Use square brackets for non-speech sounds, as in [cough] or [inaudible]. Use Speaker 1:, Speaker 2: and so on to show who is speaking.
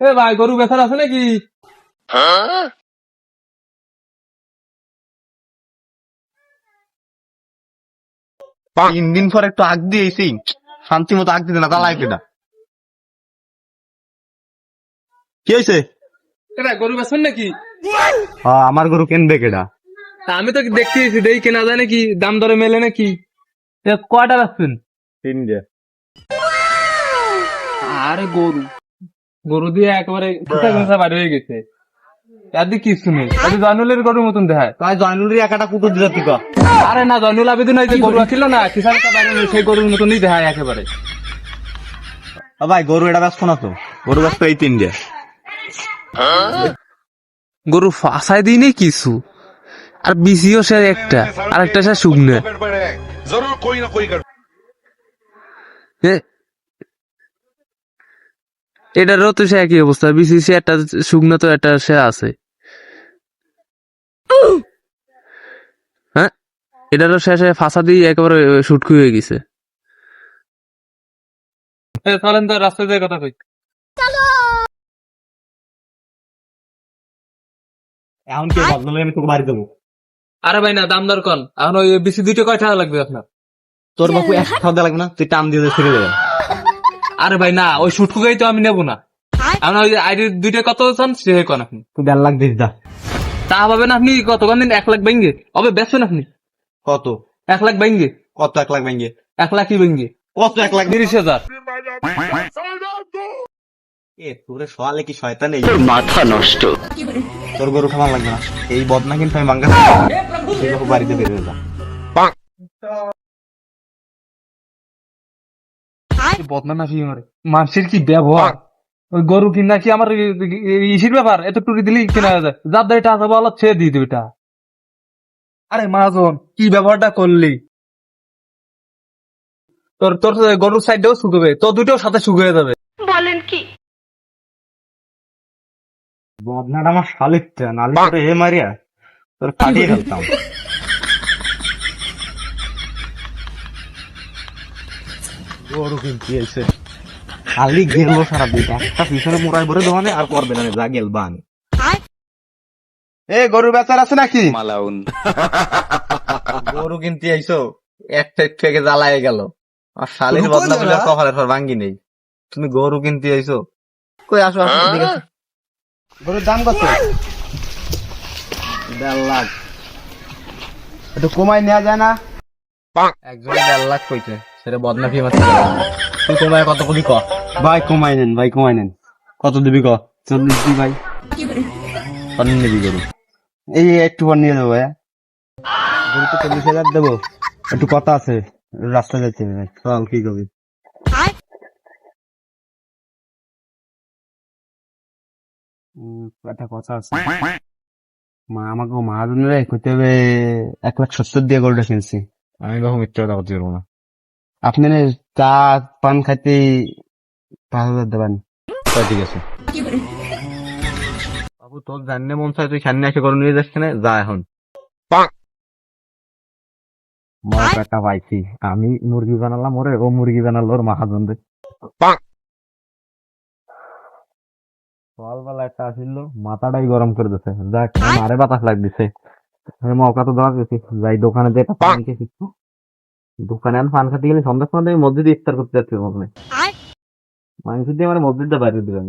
Speaker 1: এ ভাই গরু বেচার আছে নাকি?
Speaker 2: তিন দিন পর একটু আগ দিয়েছি শান্তি মতো আগ দিতে না তা কি হয়েছে
Speaker 1: এটা গরু বেচার নাকি?
Speaker 2: আমার গরু কেনবে কেডা?
Speaker 1: আমি তো দেখতে এসেছি দেখি কেনা যায় নাকি দাম দরে মেলে নাকি? কয়টা বেচছেন?
Speaker 2: তিন যে
Speaker 1: আরে গরু। গরু দিয়ে একেবারে ঘষা বাড়ি হয়ে গেছে। এদিকে কিছু নেই। এদিকে জয়নুলের গরুর মতন দেখায়।
Speaker 2: তাই জয়নুলের একাটা তুই
Speaker 1: আরে না জয়নুল আবেদন যে গরু ছিল না কিষান সেই গরুর মতনই দেখায় একেবারে।
Speaker 2: ও ভাই গরু এটা ব্যস্ত না তো? গরু ব্যস্ত এই তিন যে
Speaker 1: গরু ফাঁসাই দিই নেই কিছু। আর বিসিও সে একটা আর একটা সে শুকনো। এটারও তো সে একই অবস্থা বিসি সে একটা শুকনো তো একটা সে আছে। হ্যাঁ? এটারও শেষে ফাঁসা দিয়ে একেবারে শুটকু হয়ে গেছে। চলেন তো রাস্তায় যায় কথা কই।
Speaker 2: এখন কি বদলে আমি তোকে বাড়ি দেবো?
Speaker 1: আরে ভাই না দাম দর কন। এখন ওই বিসি দুইটা কয় টাকা লাগবে আপনার?
Speaker 2: তোর বাপু এক খাওয়া লাগবে না তুই টান দিয়ে দে ছেড়ে দেবে
Speaker 1: আরে ভাই না ওই শুটকু গাই তো আমি নেব না। এখন ওই আইডি দুইটা কত চান সে কন আপনি।
Speaker 2: দেড় লাখ দিস যা।
Speaker 1: তা পাবেন আপনি কতক্ষণ দিন এক লাখ ভেঙ্গে? হবে বেচবেন আপনি?
Speaker 2: কত?
Speaker 1: এক লাখ ভেঙ্গে।
Speaker 2: কত এক লাখ
Speaker 1: এক লাখই ভেঙ্গে।
Speaker 2: কত এক লাখ
Speaker 1: তিরিশ হাজার।
Speaker 2: এ তোরে সোয়ালে কি শয়তান এই? মাথা নষ্ট। তোর গরু খাওয়া লাগবে না। এই বদনা কিন্তু আমি বাঙ্গা বাড়িতে বেরোয় যা।
Speaker 1: বদনা না মারে মানুষের কি ব্যবহার? ওই গরু কিনা কি আমার ইসির ব্যাপার? এত টুরি দিলেই কেনা যায়? যার দাড়ি টাকা বলা ছেড়ে দিয়ে দিবি আরে মাজন কি ব্যবহারটা করলি? তোর তোর গরুর সাইডটাও শুকবে তোর দুটোও সাথে শুকিয়ে যাবে।
Speaker 3: বলেন কি?
Speaker 2: বদনাটা আমার শালিকটা নালে হে মারিয়া তোর কাটিয়ে ফেলতাম। [laughs] গরু কিনতে। এসে খালি গেল একটা পিছনে মোড়াই ভরে দোকানে আর করবে না যা গেল বান। এ গরু বেচার আছে নাকি? গরু কিনতে আইসো একটা থেকে জ্বালায় গেল। আর শালির বদনা বলে কপালের পর ভাঙ্গি নেই। তুমি গরু কিনতে আইসো কই আসো আসো গরুর দাম কত? দেড় লাখ। একটু কমাই নেওয়া যায় না? একজনে দেড় লাখ কইছে। সেটা বদনা ফি মারতে তুই কমায় কত কবি ক? ভাই কমাই নেন ভাই কমাই নেন। কত দিবি ক? চল্লিশ দি ভাই। কত নিবি গরু। এই একটু পর নিয়ে দেবো ভাই গরু তো চল্লিশ হাজার দেবো। একটু কথা আছে রাস্তা যাচ্ছে ভাই। চল কি কবি একটা কথা আছে। মা আমাকে মহাজনের কইতে হবে এক লাখ সত্তর দিয়ে গরুটা কিনছি। আমি কখন মিথ্যা কথা করতে পারব না। আপনি না চা পান খাইতে পাঁচ হাজার দেবেন। তা ঠিক আছে। বাবু তোর জানলে মন চাই তুই সামনে এসে গরু নিয়ে যাচ্ছে না যা এখন। মা পাইছি। আমি মুরগি বানালাম ওরে ও মুরগি বানালো ওর মহাজন সকালবেলা একটা আসিল মাথাটাই গরম করে দিছে। যাক মারে বাতাস লাগতেছে। মৌকা তো দেওয়া গেছি যাই দোকানে যে একটা পান খেয়েছি দোকানে আমি পান খাতে গেলে সন্ধ্যা সময় আমি মসজিদে ইফতার করতে যাচ্ছি মনে হয় মাংস দিয়ে আমার মসজিদটা বাইরে দিলাম।